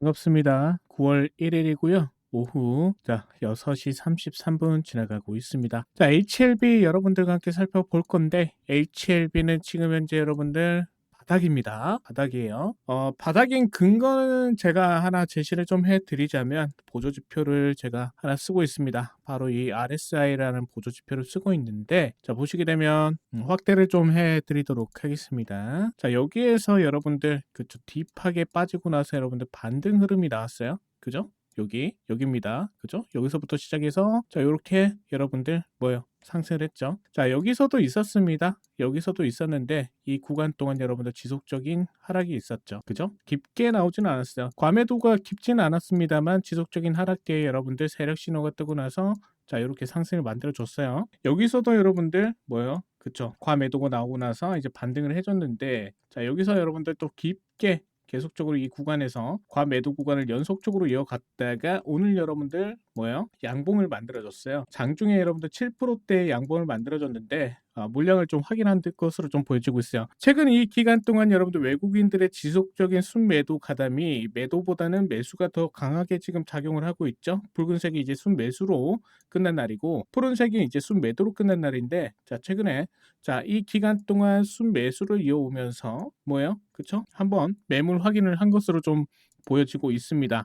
반갑습니다. 9월 1일이고요. 오후 자 6시 33분 지나가고 있습니다. 자 HLB 여러분들과 함께 살펴볼 건데 HLB는 지금 현재 여러분들 바닥입니다. 바닥이에요. 어, 바닥인 근거는 제가 하나 제시를 좀 해드리자면 보조지표를 제가 하나 쓰고 있습니다. 바로 이 RSI라는 보조지표를 쓰고 있는데 자 보시게 되면 음, 확대를 좀 해드리도록 하겠습니다. 자 여기에서 여러분들 그쵸 딥하게 빠지고 나서 여러분들 반등 흐름이 나왔어요. 그죠? 여기 여기입니다. 그죠? 여기서부터 시작해서 자 이렇게 여러분들 뭐요? 상승을 했죠. 자 여기서도 있었습니다. 여기서도 있었는데 이 구간 동안 여러분들 지속적인 하락이 있었죠. 그죠? 깊게 나오지는 않았어요. 과매도가 깊지는 않았습니다만 지속적인 하락 뒤에 여러분들 세력 신호가 뜨고 나서 자 이렇게 상승을 만들어 줬어요. 여기서도 여러분들 뭐요? 그쵸? 과매도가 나오고 나서 이제 반등을 해줬는데 자 여기서 여러분들 또 깊게 계속적으로 이 구간에서 과매도 구간을 연속적으로 이어갔다가 오늘 여러분들 뭐예요? 양봉을 만들어줬어요. 장중에 여러분들 7%대 양봉을 만들어줬는데 아, 물량을 좀 확인한 것으로 좀 보여지고 있어요. 최근 이 기간 동안 여러분들 외국인들의 지속적인 순매도 가담이 매도보다는 매수가 더 강하게 지금 작용을 하고 있죠. 붉은색이 이제 순매수로 끝난 날이고 푸른색이 이제 순매도로 끝난 날인데 자 최근에 자 이 기간 동안 순매수를 이어오면서 뭐예요? 그쵸? 한번 매물 확인을 한 것으로 좀 보여지고 있습니다.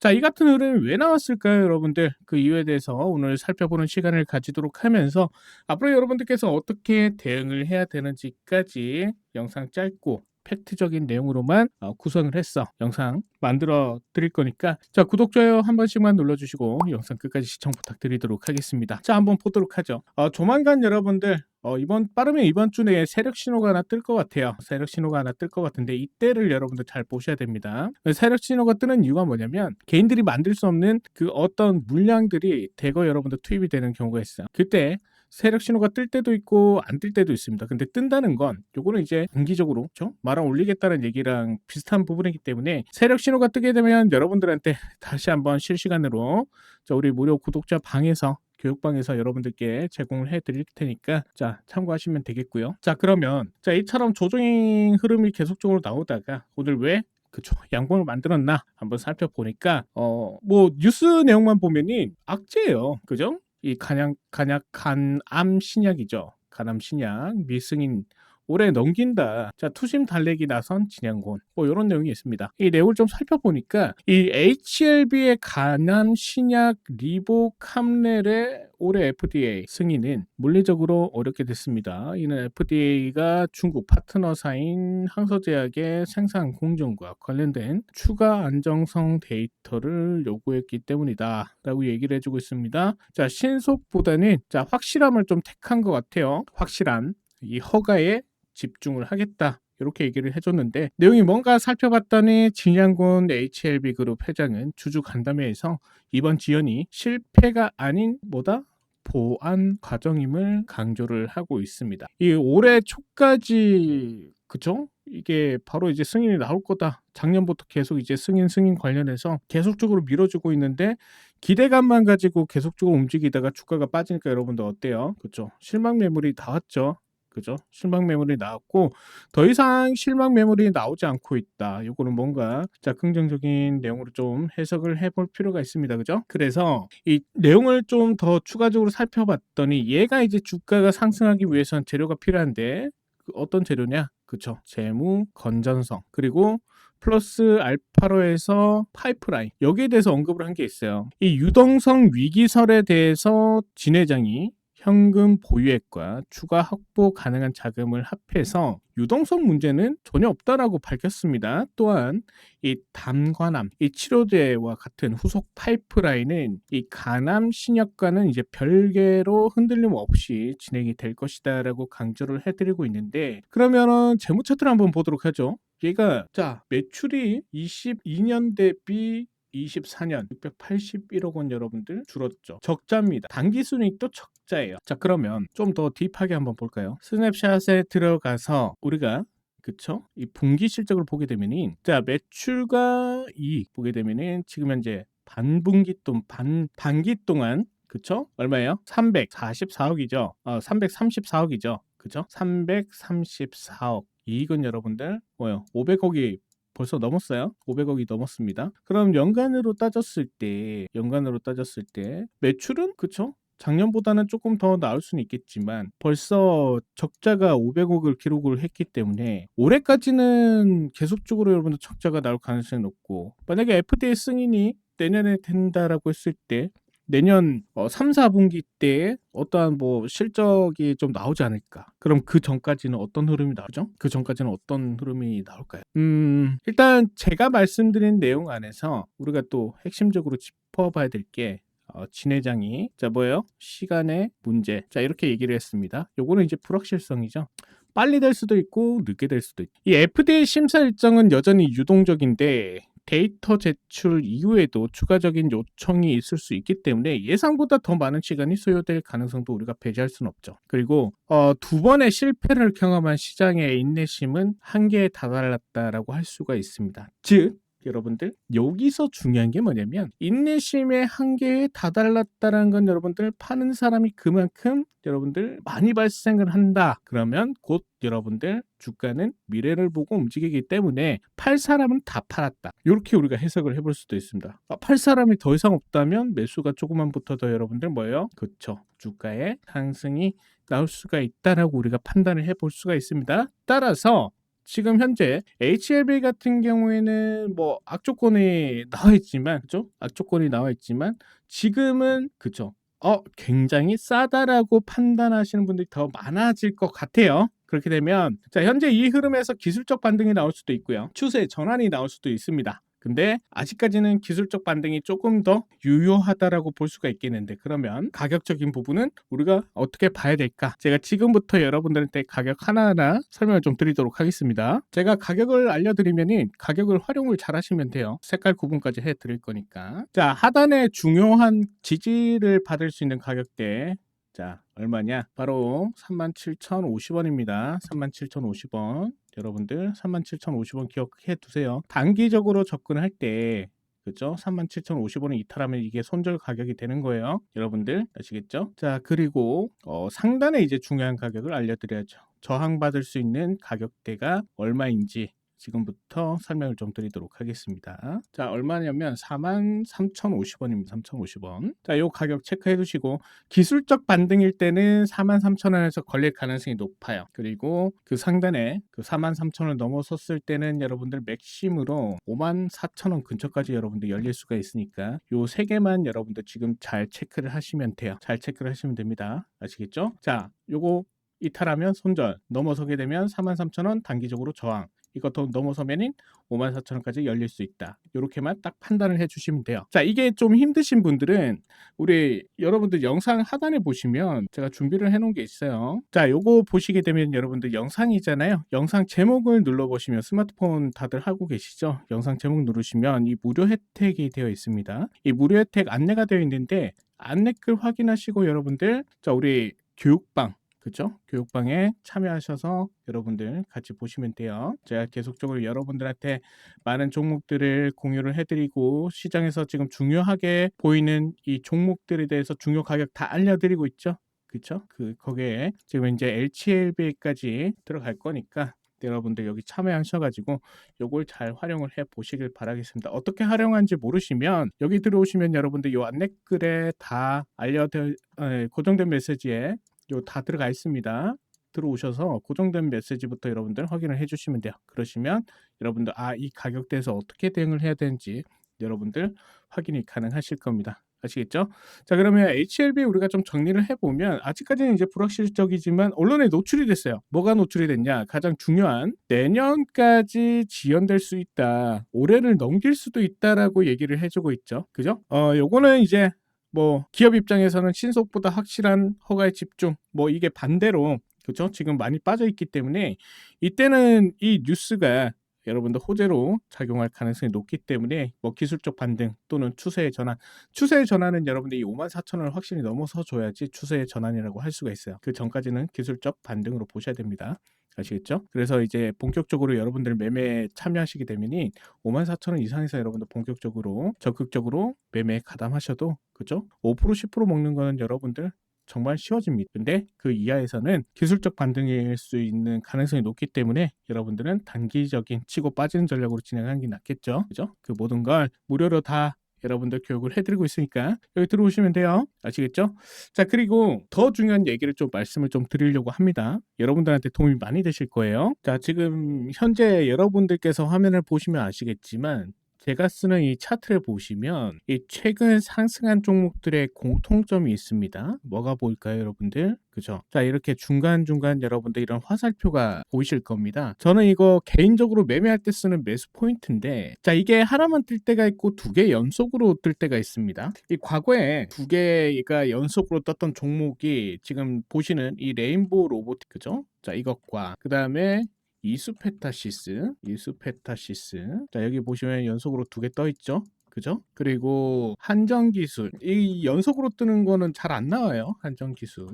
자, 이 같은 흐름이 왜 나왔을까요, 여러분들? 그 이유에 대해서 오늘 살펴보는 시간을 가지도록 하면서 앞으로 여러분들께서 어떻게 대응을 해야 되는지까지 영상 짧고 팩트적인 내용으로만 어, 구성을 했어. 영상 만들어 드릴 거니까 자 구독 좋아요 한 번씩만 눌러주시고 영상 끝까지 시청 부탁드리도록 하겠습니다. 자 한번 보도록 하죠. 어, 조만간 여러분들 어, 이번 빠르면 이번 주 내에 세력 신호가 하나 뜰 것 같아요. 세력 신호가 하나 뜰 것 같은데 이때를 여러분들 잘 보셔야 됩니다. 세력 신호가 뜨는 이유가 뭐냐면 개인들이 만들 수 없는 그 어떤 물량들이 대거 여러분들 투입이 되는 경우가 있어요. 그때 세력 신호가 뜰 때도 있고 안 뜰 때도 있습니다. 근데 뜬다는 건 요거는 이제 단기적으로? 말아 올리겠다는 얘기랑 비슷한 부분이기 때문에 세력 신호가 뜨게 되면 여러분들한테 다시 한번 실시간으로 자 우리 무료 구독자 방에서 교육방에서 여러분들께 제공을 해 드릴 테니까 자 참고하시면 되겠고요. 자 그러면 자 이처럼 조정인 흐름이 계속적으로 나오다가 오늘 왜 그쵸 양봉을 만들었나 한번 살펴보니까 어 뭐 뉴스 내용만 보면이 악재예요 그죠 이 간약 간약 간암 신약이죠. 간암 신약 미승인 올해 넘긴다. 자, 투심 달래기 나선 진양곤. 뭐 이런 내용이 있습니다. 이 내용을 좀 살펴보니까 이 HLB의 간암 신약 리보캄렐의 올해 FDA 승인은 물리적으로 어렵게 됐습니다. 이는 FDA가 중국 파트너사인 항서제약의 생산 공정과 관련된 추가 안정성 데이터를 요구했기 때문이다. 라고 얘기를 해주고 있습니다. 자, 신속보다는 자, 확실함을 좀 택한 것 같아요. 확실한 이 허가에 집중을 하겠다. 이렇게 얘기를 해줬는데 내용이 뭔가 살펴봤더니 진양군 HLB 그룹 회장은 주주 간담회에서 이번 지연이 실패가 아닌 뭐다 보안 과정임을 강조를 하고 있습니다. 이 올해 초까지 그쵸? 이게 바로 이제 승인이 나올 거다. 작년부터 계속 이제 승인 승인 관련해서 계속적으로 밀어주고 있는데 기대감만 가지고 계속적으로 움직이다가 주가가 빠지니까 여러분들 어때요? 그쵸? 실망 매물이 나왔죠. 그죠? 실망 매물이 나왔고 더 이상 실망 매물이 나오지 않고 있다. 요거는 뭔가 자 긍정적인 내용으로 좀 해석을 해볼 필요가 있습니다. 그죠? 그래서 이 내용을 좀 더 추가적으로 살펴봤더니 얘가 이제 주가가 상승하기 위해선 재료가 필요한데 그 어떤 재료냐? 그쵸? 재무 건전성 그리고 플러스 알파로에서 파이프라인 여기에 대해서 언급을 한 게 있어요. 이 유동성 위기설에 대해서 진 회장이 현금 보유액과 추가 확보 가능한 자금을 합해서 유동성 문제는 전혀 없다라고 밝혔습니다. 또한 이 담관암, 이 치료제와 같은 후속 파이프라인은 이 간암 신약과는 이제 별개로 흔들림 없이 진행이 될 것이다라고 강조를 해드리고 있는데 그러면은 재무 차트를 한번 보도록 하죠. 얘가 자 매출이 22년 대비 24년 681억 원 여러분들 줄었죠. 적자입니다. 단기 순이익도 적자예요. 자 그러면 좀 더 딥하게 한번 볼까요? 스냅샷에 들어가서 우리가 그쵸? 이 분기 실적을 보게 되면은 자 매출과 이익 보게 되면은 지금 현재 반분기 동 반, 반기 동안 그쵸? 얼마예요? 344억이죠. 어, 334억이죠. 그죠? 334억. 이익은 여러분들 뭐요? 500억이 벌써 넘었어요. 500억이 넘었습니다. 그럼 연간으로 따졌을 때 연간으로 따졌을 때 매출은 그쵸? 작년보다는 조금 더 나을 수는 있겠지만 벌써 적자가 500억을 기록을 했기 때문에 올해까지는 계속적으로 여러분들 적자가 나올 가능성이 높고 만약에 FDA 승인이 내년에 된다라고 했을 때 내년 어, 3, 4분기 때 어떠한 뭐 실적이 좀 나오지 않을까? 그럼 그 전까지는 어떤 흐름이 나오죠? 그 전까지는 어떤 흐름이 나올까요? 음, 일단 제가 말씀드린 내용 안에서 우리가 또 핵심적으로 짚어봐야 될게 어, 진 회장이 자 뭐예요? 시간의 문제. 자 이렇게 얘기를 했습니다. 요거는 이제 불확실성이죠. 빨리 될 수도 있고 늦게 될 수도 있고 이 FDA 심사 일정은 여전히 유동적인데 데이터 제출 이후에도 추가적인 요청이 있을 수 있기 때문에 예상보다 더 많은 시간이 소요될 가능성도 우리가 배제할 수는 없죠. 그리고 어, 두 번의 실패를 경험한 시장의 인내심은 한계에 다다랐다라고 할 수가 있습니다. 즉 여러분들 여기서 중요한 게 뭐냐면 인내심의 한계에 다달랐다라는 건 여러분들 파는 사람이 그만큼 여러분들 많이 발생을 한다. 그러면 곧 여러분들 주가는 미래를 보고 움직이기 때문에 팔 사람은 다 팔았다. 이렇게 우리가 해석을 해볼 수도 있습니다. 아, 팔 사람이 더 이상 없다면 매수가 조금만 붙어도 여러분들 뭐예요? 그쵸. 주가의 상승이 나올 수가 있다라고 우리가 판단을 해볼 수가 있습니다. 따라서 지금 현재 HLB 같은 경우에는 뭐 악조건이 나와 있지만 그죠? 악조건이 나와 있지만 지금은 그죠? 어 굉장히 싸다라고 판단하시는 분들이 더 많아질 것 같아요. 그렇게 되면 자 현재 이 흐름에서 기술적 반등이 나올 수도 있고요. 추세 전환이 나올 수도 있습니다. 근데 아직까지는 기술적 반등이 조금 더 유효하다라고 볼 수가 있겠는데 그러면 가격적인 부분은 우리가 어떻게 봐야 될까? 제가 지금부터 여러분들한테 가격 하나하나 설명을 좀 드리도록 하겠습니다. 제가 가격을 알려드리면은 가격을 활용을 잘 하시면 돼요. 색깔 구분까지 해 드릴 거니까. 자, 하단에 중요한 지지를 받을 수 있는 가격대 자, 얼마냐? 바로 37,050원입니다. 37,050원. 여러분들 37,050원 기억해 두세요. 단기적으로 접근할 때 그죠? 37,050원을 이탈하면 이게 손절 가격이 되는 거예요. 여러분들 아시겠죠? 자, 그리고 어, 상단에 이제 중요한 가격을 알려드려야죠. 저항받을 수 있는 가격대가 얼마인지 지금부터 설명을 좀 드리도록 하겠습니다. 자, 얼마냐면 43,050원입니다. 3,050원. 자, 요 가격 체크해 두시고 기술적 반등일 때는 43,000원에서 걸릴 가능성이 높아요. 그리고 그 상단에 그 43,000원 넘어섰을 때는 여러분들 맥심으로 54,000원 근처까지 여러분들 열릴 수가 있으니까 요 세 개만 여러분들 지금 잘 체크를 하시면 돼요. 잘 체크를 하시면 됩니다. 아시겠죠? 자, 요거 이탈하면 손절, 넘어서게 되면 43,000원 단기적으로 저항, 이것도 넘어서면은 54,000원까지 열릴 수 있다. 이렇게만 딱 판단을 해주시면 돼요. 자, 이게 좀 힘드신 분들은 우리 여러분들 영상 하단에 보시면 제가 준비를 해놓은 게 있어요. 자, 요거 보시게 되면 여러분들 영상이잖아요. 영상 제목을 눌러보시면 스마트폰 다들 하고 계시죠? 영상 제목 누르시면 이 무료 혜택이 되어 있습니다. 이 무료 혜택 안내가 되어 있는데 안내 글 확인하시고 여러분들 자, 우리 교육방 그죠? 교육방에 참여하셔서 여러분들 같이 보시면 돼요. 제가 계속적으로 여러분들한테 많은 종목들을 공유를 해드리고 시장에서 지금 중요하게 보이는 이 종목들에 대해서 중요 가격 다 알려드리고 있죠. 그쵸? 그 거기에 지금 이제 LCLB까지 들어갈 거니까 여러분들 여기 참여하셔가지고 요걸 잘 활용을 해 보시길 바라겠습니다. 어떻게 활용하는지 모르시면 여기 들어오시면 여러분들 요 안내글에 다 알려드 에, 고정된 메시지에 요 다 들어가 있습니다. 들어오셔서 고정된 메시지부터 여러분들 확인을 해주시면 돼요. 그러시면 여러분들 아 이 가격대에서 어떻게 대응을 해야 되는지 여러분들 확인이 가능하실 겁니다. 아시겠죠? 자 그러면 HLB 우리가 좀 정리를 해보면 아직까지는 이제 불확실적이지만 언론에 노출이 됐어요. 뭐가 노출이 됐냐? 가장 중요한 내년까지 지연될 수 있다. 올해를 넘길 수도 있다라고 얘기를 해주고 있죠. 그죠? 어 요거는 이제 뭐 기업 입장에서는 신속보다 확실한 허가에 집중. 뭐 이게 반대로 그렇죠? 지금 많이 빠져 있기 때문에 이때는 이 뉴스가 여러분들 호재로 작용할 가능성이 높기 때문에 뭐 기술적 반등 또는 추세의 전환 추세의 전환은 여러분들 이 5만 4천 원을 확실히 넘어서 줘야지 추세의 전환이라고 할 수가 있어요 그 전까지는 기술적 반등으로 보셔야 됩니다 아시겠죠? 그래서 이제 본격적으로 여러분들 매매에 참여하시게 되면이 5만 4천 원 이상에서 여러분들 본격적으로 적극적으로 매매에 가담하셔도 그죠? 5% 10% 먹는 거는 여러분들 정말 쉬워집니다. 근데 그 이하에서는 기술적 반등일 수 있는 가능성이 높기 때문에 여러분들은 단기적인 치고 빠지는 전략으로 진행하는 게 낫겠죠. 그죠? 그 모든 걸 무료로 다 여러분들 교육을 해드리고 있으니까 여기 들어오시면 돼요. 아시겠죠? 자, 그리고 더 중요한 얘기를 좀 말씀을 좀 드리려고 합니다. 여러분들한테 도움이 많이 되실 거예요. 자, 지금 현재 여러분들께서 화면을 보시면 아시겠지만 제가 쓰는 이 차트를 보시면 이 최근 상승한 종목들의 공통점이 있습니다. 뭐가 보일까요, 여러분들? 그죠? 자, 이렇게 중간중간 여러분들 이런 화살표가 보이실 겁니다. 저는 이거 개인적으로 매매할 때 쓰는 매수 포인트인데, 자, 이게 하나만 뜰 때가 있고 두 개 연속으로 뜰 때가 있습니다. 이 과거에 두 개가 연속으로 떴던 종목이 지금 보시는 이 레인보우 로보틱, 그죠? 자, 이것과 그 다음에 이수페타시스, 이수페타시스. 자, 여기 보시면 연속으로 두 개 떠 있죠? 그죠? 그리고 한정 기술. 이 연속으로 뜨는 거는 잘 안 나와요. 한정 기술.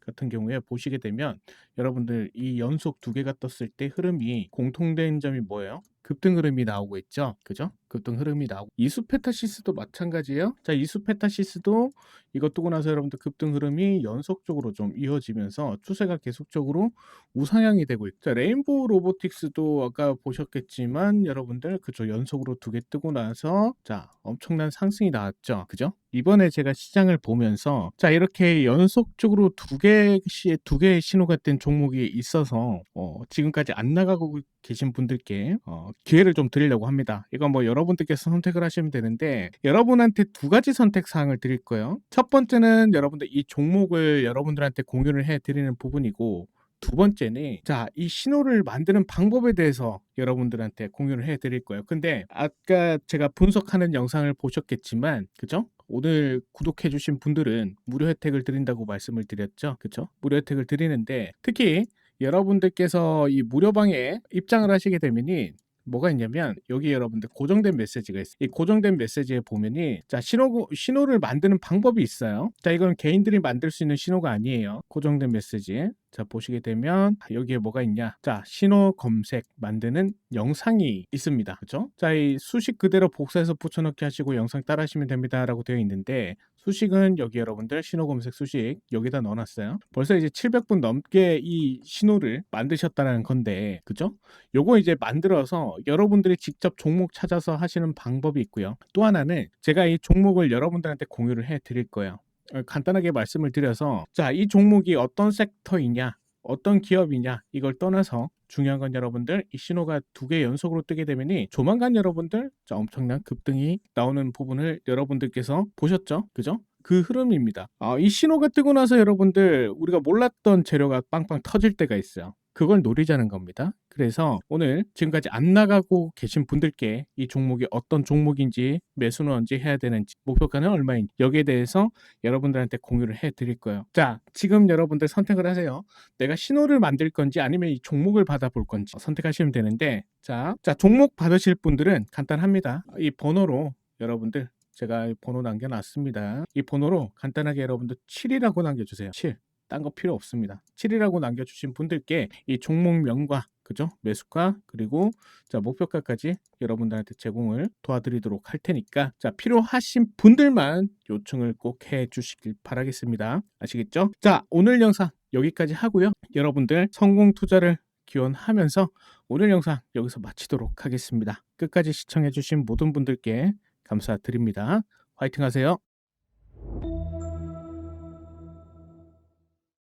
같은 경우에 보시게 되면 여러분들 이 연속 두 개가 떴을 때 흐름이 공통된 점이 뭐예요? 급등 흐름이 나오고 있죠. 그죠? 급등 흐름이 나오고 이수페타시스도 마찬가지예요. 자, 이수페타시스도 이거 뜨고 나서 여러분들 급등 흐름이 연속적으로 좀 이어지면서 추세가 계속적으로 우상향이 되고 있죠. 자, 레인보우 로보틱스도 아까 보셨겠지만 여러분들 그죠? 연속으로 두 개 뜨고 나서 자, 엄청난 상승이 나왔죠. 그죠? 이번에 제가 시장을 보면서 자, 이렇게 연속적으로 두 개씩 두 개의 신호가 뜬 종목이 있어서 어, 지금까지 안 나가고 계신 분들께 어, 기회를 좀 드리려고 합니다. 이건 뭐 여러 분들께서 선택을 하시면 되는데 여러분한테 두 가지 선택 사항을 드릴 거예요. 첫 번째는 여러분들 이 종목을 여러분들한테 공유를 해 드리는 부분이고 두 번째는 자, 이 신호를 만드는 방법에 대해서 여러분들한테 공유를 해 드릴 거예요. 근데 아까 제가 분석하는 영상을 보셨겠지만 그죠? 오늘 구독해 주신 분들은 무료 혜택을 드린다고 말씀을 드렸죠. 그죠? 무료 혜택을 드리는데 특히 여러분들께서 이 무료방에 입장을 하시게 되면이 뭐가 있냐면 여기 여러분들 고정된 메시지가 있어요. 이 고정된 메시지에 보면이 자 신호 신호를 만드는 방법이 있어요. 자 이건 개인들이 만들 수 있는 신호가 아니에요. 고정된 메시지. 자 보시게 되면 여기에 뭐가 있냐? 자 신호 검색 만드는 영상이 있습니다. 그죠? 자 이 수식 그대로 복사해서 붙여넣기 하시고 영상 따라 하시면 됩니다라고 되어 있는데 수식은 여기 여러분들 신호 검색 수식 여기다 넣어놨어요. 벌써 이제 700분 넘게 이 신호를 만드셨다는 건데, 그죠? 요거 이제 만들어서 여러분들이 직접 종목 찾아서 하시는 방법이 있고요. 또 하나는 제가 이 종목을 여러분들한테 공유를 해 드릴 거예요. 어, 간단하게 말씀을 드려서, 자, 이 종목이 어떤 섹터이냐, 어떤 기업이냐, 이걸 떠나서 중요한 건 여러분들 이 신호가 두 개 연속으로 뜨게 되면이 조만간 여러분들 자, 엄청난 급등이 나오는 부분을 여러분들께서 보셨죠? 그죠? 그 흐름입니다. 아, 이 신호가 뜨고 나서 여러분들 우리가 몰랐던 재료가 빵빵 터질 때가 있어요. 그걸 노리자는 겁니다. 그래서 오늘 지금까지 안 나가고 계신 분들께 이 종목이 어떤 종목인지 매수는 언제 해야 되는지 목표가는 얼마인지 여기에 대해서 여러분들한테 공유를 해 드릴 거예요. 자, 지금 여러분들 선택을 하세요. 내가 신호를 만들 건지 아니면 이 종목을 받아볼 건지 선택하시면 되는데 자, 자 종목 받으실 분들은 간단합니다. 이 번호로 여러분들 제가 이 번호 남겨놨습니다. 이 번호로 간단하게 여러분들 7이라고 남겨주세요. 7. 딴 거 필요 없습니다. 7이라고 남겨주신 분들께 이 종목명과 그죠? 매수가 그리고 자 목표가까지 여러분들한테 제공을 도와드리도록 할 테니까 자 필요하신 분들만 요청을 꼭 해주시길 바라겠습니다. 아시겠죠? 자 오늘 영상 여기까지 하고요. 여러분들 성공 투자를 기원하면서 오늘 영상 여기서 마치도록 하겠습니다. 끝까지 시청해주신 모든 분들께 감사드립니다. 화이팅 하세요.